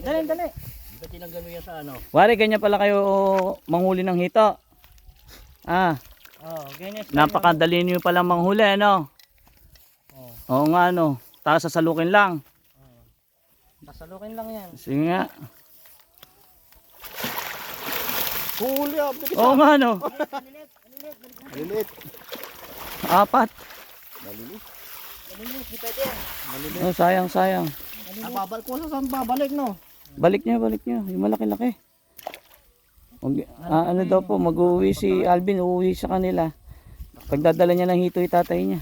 Dali, dali. Di ba tinanggal mo yan sa ano? Wari, ganyan pala kayo manghuli ng hito. Ah, Oh, ganyan. napakadali niyo pala manghuli, ano? Oh. Oo nga, ano. Tapos sasalukin lang. mo. Pasalukin lang yan. Sige nga. Huli ah. Oo nga, ano. Malilit. Apat. Malilit. Malilit, di pwede. Malilit. Oh, sayang, sayang. Ah, babalik ko sa saan babalik no? Balik niya, balik niya. Yung malaki-laki. Mag, ah, ano daw po, mag-uwi si Alvin, uuwi sa kanila. Pagdadala niya ng hito yung tatay niya.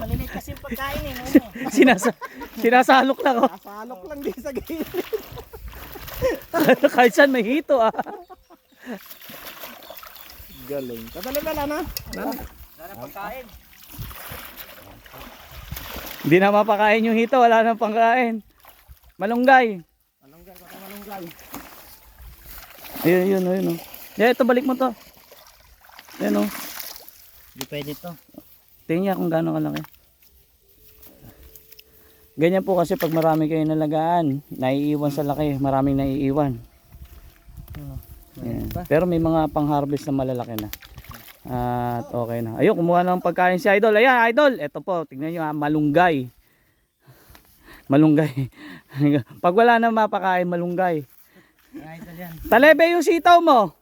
Malilit, kasi yung pagkain eh. No? Sinasa sinasalok lang oh. Kasalok lang di sa gilid. Kahit saan may hito ah. Galing. Kadala-dala na. Sana pagkain. Hindi na mapakain yung hito, wala nang pangkain. Malunggay. Malunggay, baka malunggay. Ayun, ayun, ayun. Oh. Yeah, ito balik mo to. Ayun oh. Di pwede to. Tingnan niya kung gaano kalaki. Ganyan po kasi pag marami kayo nalagaan, naiiwan sa laki, maraming naiiwan. Yan. Pero may mga pang-harvest na malalaki na. At okay na. Ayun, kumuha ng pagkain si Idol. Ayan, Idol. Ito po, tingnan nyo ha, malunggay. Malunggay. pag wala na mapakain, malunggay. Ay, idol yan. Talebe yung sitaw mo.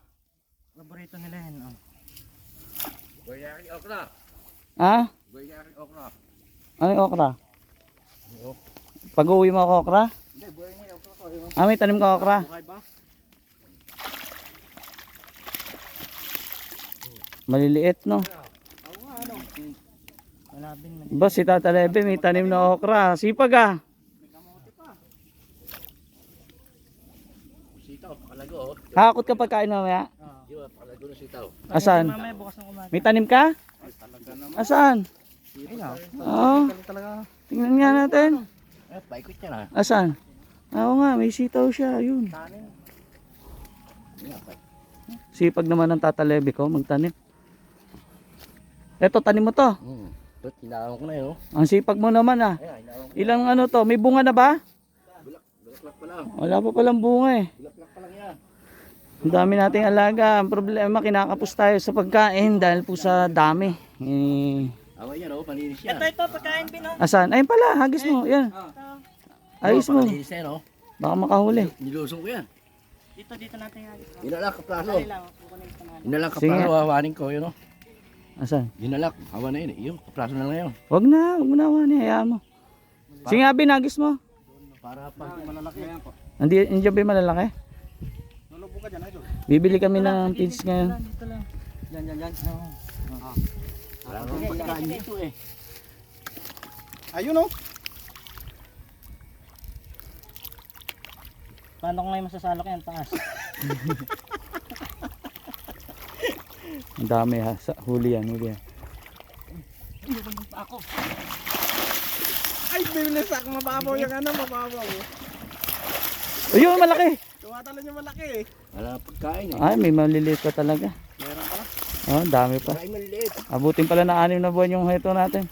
Paborito nila yan. Oh. Bayari okra. Ha? Bayari okra. Ano yung okra? Pag uwi mo ako okra? Hindi, buhay mo yung okra Ah, may tanim ka okra? buhay ba? Maliliit, no? Ba, si Tata Lebe, may tanim na okra. Sipag ah. Oh. Hakot ka pagkain mamaya. Oh. Asan? May tanim ka? Asan? Oo. Talaga. Tingnan nga natin. Asan? Oo nga, may sitaw siya. Yun. Sipag naman ng Tata Lebe ko, magtanim. Eto, tanim mo to. Hmm. Ba't hinahon ko na yun oh. Ang sipag mo naman ah. Ayan, ko. Ilang ano to, may bunga na ba? Bulak, bulaklak pa lang. Wala pa palang bunga eh. Bulaklak pa lang yan. Ang dami nating alaga. Ang problema, kinakapos tayo sa pagkain dahil po sa dami. Eh, Away yan oh, paninis yan. Ito, ito, pagkain pin. Oh. asan? Ayun pala, hagis mo. Yan. Ayos mo. Paninis yan oh. Baka makahuli. Nilusong ko yan. Dito, dito natin yan. Inalak kaplaso. Dali lang. Kukunin ko na. Inalak Sige. kaplaso, hawanin ko yun oh. Asan? Inalak, hawa na yun eh. Yung kaplaso na lang yun. Wag na, wag mo na wani, hayaan mo. Sige nga, binagis mo. Para pa. Malalaki. Andi, nandiyan ba yung malalaki? Nalubog ka dyan, idol. Bibili kami ng feeds ngayon. Dito lang. Yan, yan, yan. Wala nang pagkain dito eh. Ayun oh. Paano ko ngayon masasalok yan? Taas. Ang dami ha, sa huli yan, huli yan. Ay, binisak. Mababaw yung ano, mababaw. Ayun, malaki! Tumatalo yung malaki eh. Wala nang pagkain eh. Ay, may maliliit pa talaga. Meron pala. Oh, dami pa. Pagkain maliliit. Abutin pala na anim na buwan yung heto natin.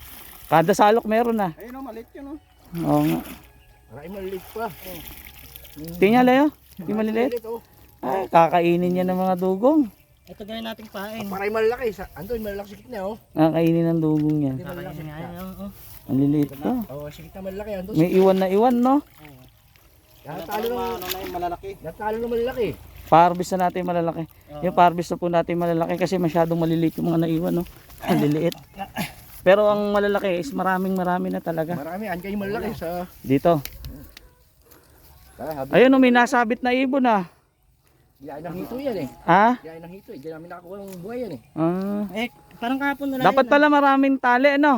Kada salok meron na. Ayun oh, maliit yun oh. Oo nga. Maraming maliliit pa. Tingnan Leo, yung maliliit. oh. Ay, kakainin niya ng mga dugong. Ito gawin nating pain. Maraming malalaki. Sa, andun, malalaki sa gitna oh. Kakainin ng dugong yan. Kakainin nga yan. oh, oh. Ang liliit pa. Oo, sa gitna malalaki. Andun. May iwan na iwan, no? Natalo ng, Ano na yung malalaki. natalo ng malalaki. Parvis na natin yung malalaki. Yung parvis na po natin malalaki kasi masyadong maliliit yung mga naiwan, no? Ang liliit. Pero ang malalaki is maraming marami na talaga. Marami, andyan yung malalaki sa... Dito. Ah. Ayun, oh, may nasabit na ibon, ah. Diyan ng hito yan eh. Ha? Diyan ng hito eh. Diyan namin nakakuha ng buhay yan eh. Ah. Eh, parang kahapon na lang Dapat yan, pala maraming tali, no?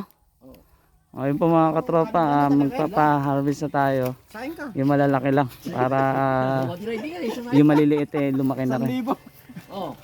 Ayun po mga katropa, ah, magpapa-harvest na tayo. Sain ka. Yung malalaki lang para ah, Oh, yan eh. Yung maliliit eh lumaki na rin. Libo. Oh.